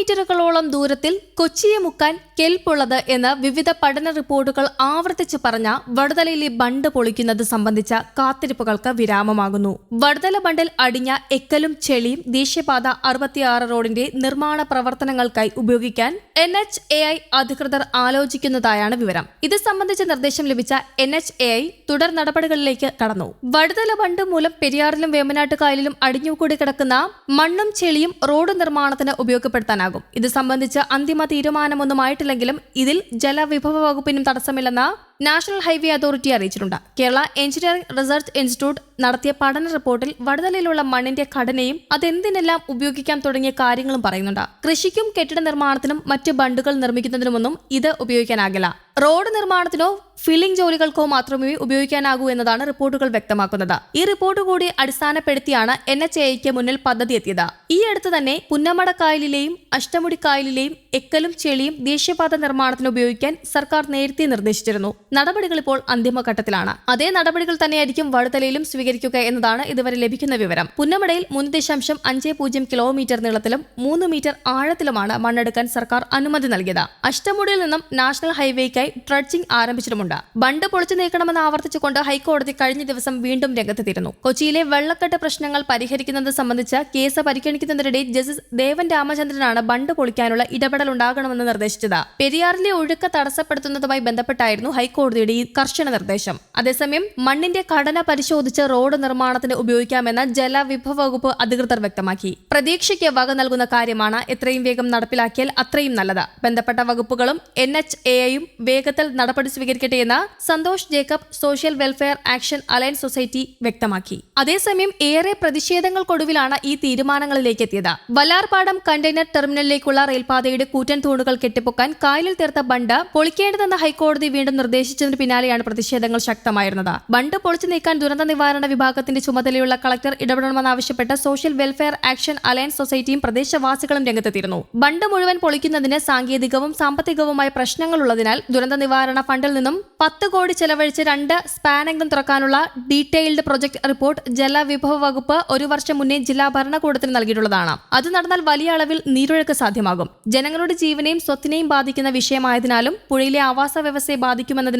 കിലോമീറ്ററുകളോളം ദൂരത്തിൽ കൊച്ചിയെ മുക്കാൻ കെൽപ്പുള്ളത് എന്ന് വിവിധ പഠന റിപ്പോർട്ടുകൾ ആവർത്തിച്ച് പറഞ്ഞ വടുതലയിലെ ബണ്ട് പൊളിക്കുന്നത് സംബന്ധിച്ച കാത്തിരിപ്പുകൾക്ക് വിരാമമാകുന്നു. വടുതല ബണ്ടിൽ അടിഞ്ഞ എക്കലും ചെളിയും ദേശീയപാത അറുപത്തിയാറ് റോഡിന്റെ നിർമ്മാണ പ്രവർത്തനങ്ങൾക്കായി ഉപയോഗിക്കാൻ എൻ എച്ച് എ ഐ അധികൃതർ ആലോചിക്കുന്നതായാണ് വിവരം. ഇത് സംബന്ധിച്ച നിർദ്ദേശം ലഭിച്ച എൻ എച്ച് എ ഐ തുടർ നടപടികളിലേക്ക് കടന്നു. വടുതല ബണ്ട് മൂലം പെരിയാറിലും വേമനാട്ട് കായലിലും അടിഞ്ഞുകൂടി കിടക്കുന്ന മണ്ണും ചെളിയും റോഡ് നിർമ്മാണത്തിന് ഉപയോഗപ്പെടുത്താനാകും. ഇത് സംബന്ധിച്ച് അന്തിമ തീരുമാനമൊന്നുമായിട്ടില്ലെങ്കിലും ഇതിൽ ജലവിഭവ വകുപ്പിനും തടസ്സമില്ലെന്ന് നാഷണൽ ഹൈവേ അതോറിറ്റി അറിയിച്ചിട്ടുണ്ട്. കേരള എഞ്ചിനീയറിംഗ് റിസർച്ച് ഇൻസ്റ്റിറ്റ്യൂട്ട് നടത്തിയ പഠന റിപ്പോർട്ടിൽ വടുതലയിലുള്ള മണ്ണിന്റെ ഘടനയും അതെന്തിനെല്ലാം ഉപയോഗിക്കാം തുടങ്ങിയ കാര്യങ്ങളും പറയുന്നുണ്ട്. കൃഷിക്കും കെട്ടിട നിർമ്മാണത്തിനും മറ്റ് ബണ്ടുകൾ നിർമ്മിക്കുന്നതിനുമൊന്നും ഇത് ഉപയോഗിക്കാനാകില്ല. റോഡ് നിർമ്മാണത്തിനോ ഫില്ലിംഗ് ജോലികൾക്കോ മാത്രമേ ഉപയോഗിക്കാനാകൂ എന്നതാണ് റിപ്പോർട്ടുകൾ വ്യക്തമാക്കുന്നത്. ഈ റിപ്പോർട്ട് കൂടി അടിസ്ഥാനപ്പെടുത്തിയാണ് എൻ എച്ച് എക്ക് മുന്നിൽ പദ്ധതി എത്തിയത്. ഈ അടുത്ത് തന്നെ പുന്നമടക്കായലിലെയും അഷ്ടമുടിക്കായലിലെയും എക്കലും ചെളിയും ദേശീയപാത നിർമ്മാണത്തിന് ഉപയോഗിക്കാൻ സർക്കാർ നേരത്തെ നിർദ്ദേശിച്ചിരുന്നു. നടപടികൾ ഇപ്പോൾ അന്തിമഘട്ടത്തിലാണ്. അതേ നടപടികൾ തന്നെയായിരിക്കും വഴുതലയിലും സ്വീകരിക്കുക എന്നതാണ് ഇതുവരെ ലഭിക്കുന്ന വിവരം. പുന്നമടയിൽ മൂന്ന് ദശാംശം അഞ്ച് പൂജ്യം കിലോമീറ്റർ നീളത്തിലും മൂന്ന് മീറ്റർ ആഴത്തിലുമാണ് മണ്ണെടുക്കാൻ സർക്കാർ അനുമതി നൽകിയത്. അഷ്ടമുടിയിൽ നിന്നും നാഷണൽ ഹൈവേക്കായി ട്രഡ്ജിംഗ് ആരംഭിച്ചിട്ടുമുണ്ട്. ബണ്ട് പൊളിച്ചു നീക്കണമെന്ന് ആവർത്തിച്ചുകൊണ്ട് ഹൈക്കോടതി കഴിഞ്ഞ ദിവസം വീണ്ടും രംഗത്തെത്തിയിരുന്നു. കൊച്ചിയിലെ വെള്ളക്കെട്ട് പ്രശ്നങ്ങൾ പരിഹരിക്കുന്നത് സംബന്ധിച്ച കേസ് പരിഗണിക്കുന്നതിനിടെ ജസ്റ്റിസ് ദേവൻ രാമചന്ദ്രനാണ് ബണ്ട് പൊളിക്കാനുള്ള ഇടപെടൽ ഉണ്ടാകണമെന്ന് നിർദ്ദേശിച്ചത്. പെരിയാറിലെ ഒഴുക്ക് തടസ്സപ്പെടുത്തുന്നതുമായി ബന്ധപ്പെട്ടായിരുന്നു ഹൈക്കോടതിയുടെ ഈ കർശന നിർദ്ദേശം. അതേസമയം മണ്ണിന്റെ ഘടന പരിശോധിച്ച് റോഡ് നിർമ്മാണത്തിന് ഉപയോഗിക്കാമെന്ന് ജലവിഭവ വകുപ്പ് അധികൃതർ വ്യക്തമാക്കി. പ്രതീക്ഷയ്ക്ക് വക നൽകുന്ന കാര്യമാണ് എത്രയും വേഗം നടപ്പിലാക്കിയാൽ അത്രയും നല്ലത്. ബന്ധപ്പെട്ട വകുപ്പുകളും എൻ എച്ച് എയും വേഗത്തിൽ നടപടി സ്വീകരിക്കട്ടെ എന്ന് Santhosh Jacob social welfare action alliance society വ്യക്തമാക്കി. അതേസമയം ഏറെ പ്രതിഷേധങ്ങൾക്കൊടുവിലാണ് ഈ തീരുമാനങ്ങളിലേക്ക് എത്തിയത്. വലാർപാടം കണ്ടെയ്നർ ടെർമിനലിലേക്കുള്ള റെയിൽപാതയുടെ കൂറ്റൻ തൂണുകൾ കെട്ടിപ്പൊക്കാൻ കായലിൽ തീർത്ത ബണ്ട് പൊളിക്കേണ്ടതെന്ന് ഹൈക്കോടതി വീണ്ടും നിർദ്ദേശിച്ചതിന് പിന്നാലെയാണ് പ്രതിഷേധങ്ങൾ ശക്തമായിരുന്നത്. ബണ്ട് പൊളിച്ചു നീക്കാൻ ദുരന്ത നിവാരണ വിഭാഗത്തിന്റെ ചുമതലയുള്ള കളക്ടർ ഇടപെടണമെന്നാവശ്യപ്പെട്ട് സോഷ്യൽ വെൽഫെയർ ആക്ഷൻ അലയൻസ് സൊസൈറ്റിയും പ്രദേശവാസികളും രംഗത്തെത്തിയിരുന്നു. ബണ്ട് മുഴുവൻ പൊളിക്കുന്നതിന് സാങ്കേതികവും സാമ്പത്തികവുമായ പ്രശ്നങ്ങളുള്ളതിനാൽ ദുരന്ത നിവാരണ ഫണ്ടിൽ നിന്നും പത്ത് കോടി ചെലവഴിച്ച് രണ്ട് സ്പാനെങ്കിലും തുറക്കാനുള്ള ഡീറ്റെയിൽഡ് പ്രൊജക്ട് റിപ്പോർട്ട് ജലവിഭവ വകുപ്പ് ഒരു വർഷം മുന്നേ ജില്ലാ ഭരണകൂടത്തിന് നൽകിയിട്ടുള്ളതാണ്. അത് നടന്നാൽ വലിയ അളവിൽ നീരൊഴുക്ക് സാധ്യമാകും. ജനങ്ങളുടെ ജീവനെയും സ്വത്തിനെയും ബാധിക്കുന്ന വിഷയമായതിനാലും പുഴയിലെ ആവാസ വ്യവസ്ഥയെ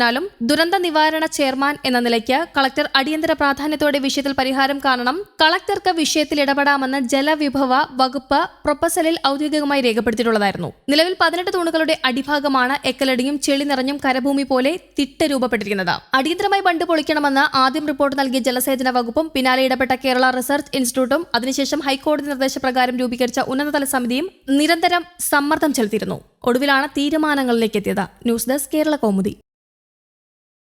ബാധിക്കുമെന്നതിനാലും ദുരന്ത നിവാരണ ചെയർമാൻ എന്ന നിലയ്ക്ക് കളക്ടർ അടിയന്തര പ്രാധാന്യത്തോടെ വിഷയത്തിൽ പരിഹാരം കാണണം. കളക്ടർക്ക് വിഷയത്തിൽ ഇടപെടാമെന്ന് ജലവിഭവ വകുപ്പ് പ്രൊപ്പസലിൽ ഔദ്യോഗികമായി രേഖപ്പെടുത്തിയിട്ടുള്ളതായിരുന്നു. നിലവിൽ പതിനെട്ട് തൂണുകളുടെ അടിഭാഗമാണ് എക്കലടിയും ചെളി നിറഞ്ഞും കരഭൂമി പോലെ തിട്ട രൂപപ്പെട്ടിരിക്കുന്നത്. അടിയന്തരമായി ബണ്ട് പൊളിക്കണമെന്ന് ആദ്യം റിപ്പോർട്ട് നൽകിയ ജലസേചന വകുപ്പും പിന്നാലെ ഇടപെട്ട കേരള റിസർച്ച് ഇൻസ്റ്റിറ്റ്യൂട്ടും അതിനുശേഷം ഹൈക്കോടതി നിർദ്ദേശപ്രകാരം രൂപീകരിച്ച ഉന്നതതല സമിതിയും നിരന്തരം സമ്മർദ്ദം ചെലുത്തിയിരുന്നു. ഒടുവിലാണ് തീരുമാനങ്ങളിലേക്ക് എത്തിയത്. News desk Kerala Kaumudi.